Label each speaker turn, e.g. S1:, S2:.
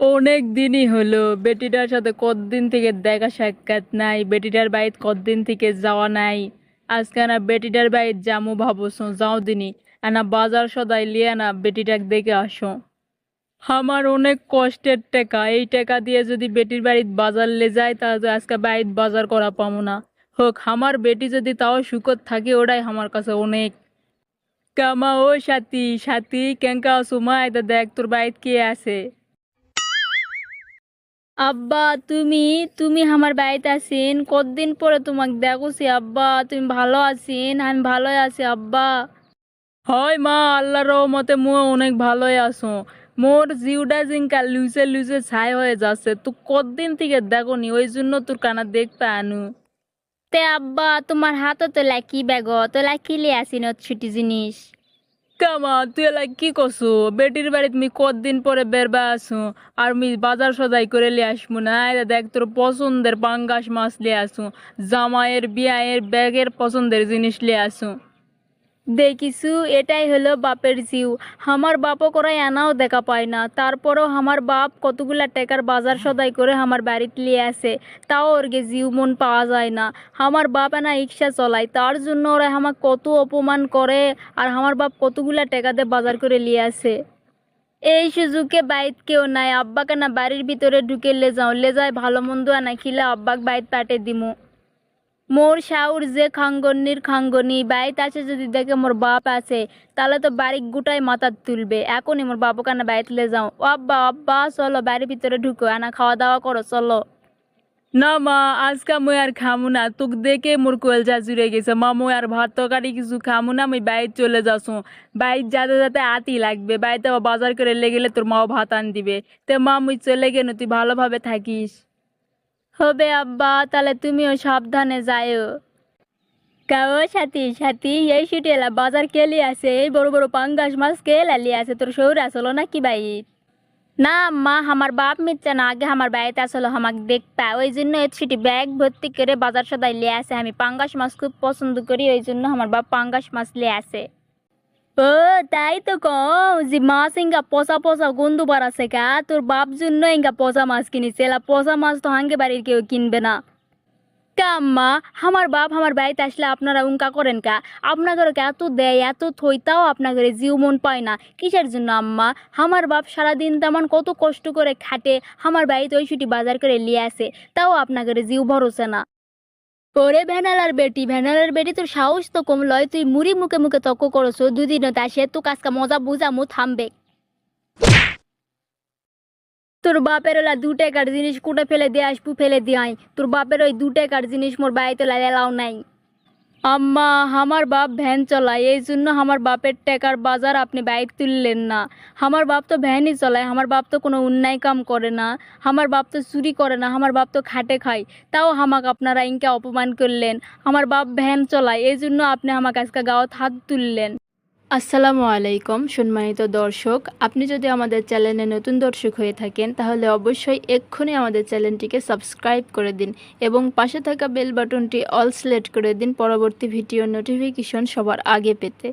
S1: অনেক দিনই হলো, বেটিটার সাথে কতদিন থেকে দেখা সাক্ষাৎ নাই, বেটিটার বাড়িতে কতদিন থেকে যাওয়া নাই? আজকে না বেটিটার বাড়িতে জামু ভাবছ, যাও দিনই না বাজার সদাই লিয়ে না বেটিটাকে দেখে আসো। আমার অনেক কষ্টের টাকা, এই টাকা দিয়ে যদি বেটির বাড়িতে বাজার লে যায় তাহলে আজকে বাড়িতে বাজার করা পাবো না। হোক, আমার বেটি যদি তাও সুখত থাকে, ওটাই আমার কাছে অনেক। কামা ও সাথী সাথী, কেঙ্কা আছো মা এটা দেখ তোর বাড়িতে কে আছে? আব্বা তুমি তুমি আমার বাড়িতে আছেন কতদিন পরে তোমাকে দেখছি আব্বা তুমি ভালো আছেন আমি ভালোই আছি আব্বা। হয় মা আল্লাহর রহমতে মু অনেক ভালোই আছো। মোর জিউডা জিঙ্কা লুইসে লুইসে ছাই হয়ে যাচ্ছে তো কতদিন থেকে দেখো নি ওই জন্য তোর কানা দেখতে আনু।
S2: তে আব্বা তোমার হাতে তো লাকি ব্যাগ তো লাকিলে আসিন ছুটি জিনিস।
S1: কামা, তুই এলাই কি করছ? বেটির বাড়িতে আমি কতদিন পরে বেরবা আসু আর আমি বাজার সদাই করে লিয়ে আসব না? এটা দেখ তোর পছন্দের পাঙ্গাস মাছ লিয়ে আসু জামাইয়ের বিয়ায়ের ব্যাগের পছন্দের জিনিস লিয়ে আসু দেখিছু, এটাই হলো বাপের জিউ। আমার বাপও করে আনাও দেখা পায় না। তারপরও আমার বাপ কতগুলা টাকার বাজার সদাই করে আমার বাড়িতে নিয়ে আসে। তাও ওরগে জিউ মন পাওয়া যায় না। আমার বাপ এনা রিক্সা চলায়। তার জন্য ওরা আমাকে কত অপমান করে আর আমার বাপ কতগুলা টাকা দিয়ে বাজার করে নিয়ে আসে। এই সুযোগে বাইত কেউ নাই। আব্বাকে না বাড়ির ভিতরে ঢুকে লে যাও। লে যায় ভালো মন্দ আনা খিলে আব্বাক বাইত পাটে দিমু। মোর শাউর যে খাঙ্গনির খাঙ্গনি বাইত আছে যদি দেখে মোর বাপ আছে, তাহলে তো বাড়ি গুটাই মাথা তুলবে। এখনই মোর বাবু কানে বাইত লে যাও। ও আব্বা আব্বা, চলো বাড়ির ভিতরে ঢুকো, আনা খাওয়া দাওয়া করো, চলো। না মা, আজকে মুই আর খামু না। তোক দেখে মোর কলজা জুড়ে গেছে। মা, মুই আর ভাত তরকারি কিছু খামু না, মুই বাইর চলে যাসু। বাইর যাতে যাতে আতি লাগবে। বাড়িতে বাজার করে লে গেলে তোর মাও ভাত আন দিবে। তে মা, মুই চলে গেল তুই ভালোভাবে থাকিস। হবে, আব্বা। তাহলে তুমিও সাবধানে যাইও। কাও সাথী সাথী, এই সিটি এলা বাজার কেলি আছে? এই বড় বড় পাঙ্গাস মাছ কে লালি আছে? তোর শৌর আসলো নাকি ভাই? না মা আমার বাপ মিথ্যা না। আগে আমার বাড়িতে আসলো, আমাকে দেখতা। ওই জন্য সেটি ব্যাগ ভর্তি করে বাজার সদাই লিয়ে আসে আমি পাঙ্গাস মাছ খুব পছন্দ করি, ওই জন্য আমার বাপ পাঙ্গাস মাছ লিয়ে আসে ও তাই তো কম যে মাছ ইঙ্গা পচা পচা গন্ধ বাড়াছে কা। তোর বাপ জন্য ইঙ্গা পচা মাছ কিনিছে। এলা পচা মাছ তো হাঙ্গে বাড়ির কেউ কিনবে না। কাম্মা আমার বাপ আমার বাড়িতে আসলে আপনারা উঙ্কা করেন কা? আপনাদের এত দেয়, এত থইতাও আপনাদের জিও মন পায় না। কিসের জন্য আম্মা? আমার বাপ সারাদিন তেমন কত কষ্ট করে খাটে, আমার বাড়িতে ওই ছুটি বাজার করে লিয়ে আসে, তাও আপনাদের জিও ভরসে না। ওরে ভ্যানালার বেটি ভ্যানালার বেটি তোর সাহস তো কম। লয়, তুই মুড়ি মুখে মুখে তক্ক করছ দুদিন তা সে তো কাজকা মজা বুঝা মু থামবে। তোর বাপের ওলা দু টাকার জিনিস কুটে ফেলে দিয়ে আসবু ফেলে দিয়ে তোর বাপের ওই দু টাকার জিনিস মোর বাড়িতে লাও নাই। আম্মা, আমার বাপ ভ্যান চলায়, এই জন্য আমার বাপের টেকার বাজার আপনি বাইক তুললেন না। আমার বাপ তো ভ্যানই চলায়, আমার বাপ তো কোনো অন্যায় কাম করে না। আমার বাপ তো চুরি করে না, আমার বাপ তো খাটে খায়। তাও আমাকে আপনারা ইনকে অপমান করলেন। আমার বাপ ভ্যান চলায়, এই জন্য আপনি আমাকে আজকে গাঁৱত হাত তুললেন। আসসালামু আলাইকুম, সম্মানিত দর্শক। আপনি যদি আমাদের চ্যানেলে নতুন দর্শক হয়ে থাকেন, তাহলে অবশ্যই এক্ষুনি আমাদের চ্যানেলটিকে সাবস্ক্রাইব করে দিন এবং পাশে থাকা বেল বাটনটি অল সিলেক্ট করে দিন পরবর্তী ভিডিও নোটিফিকেশন সবার আগে পেতে।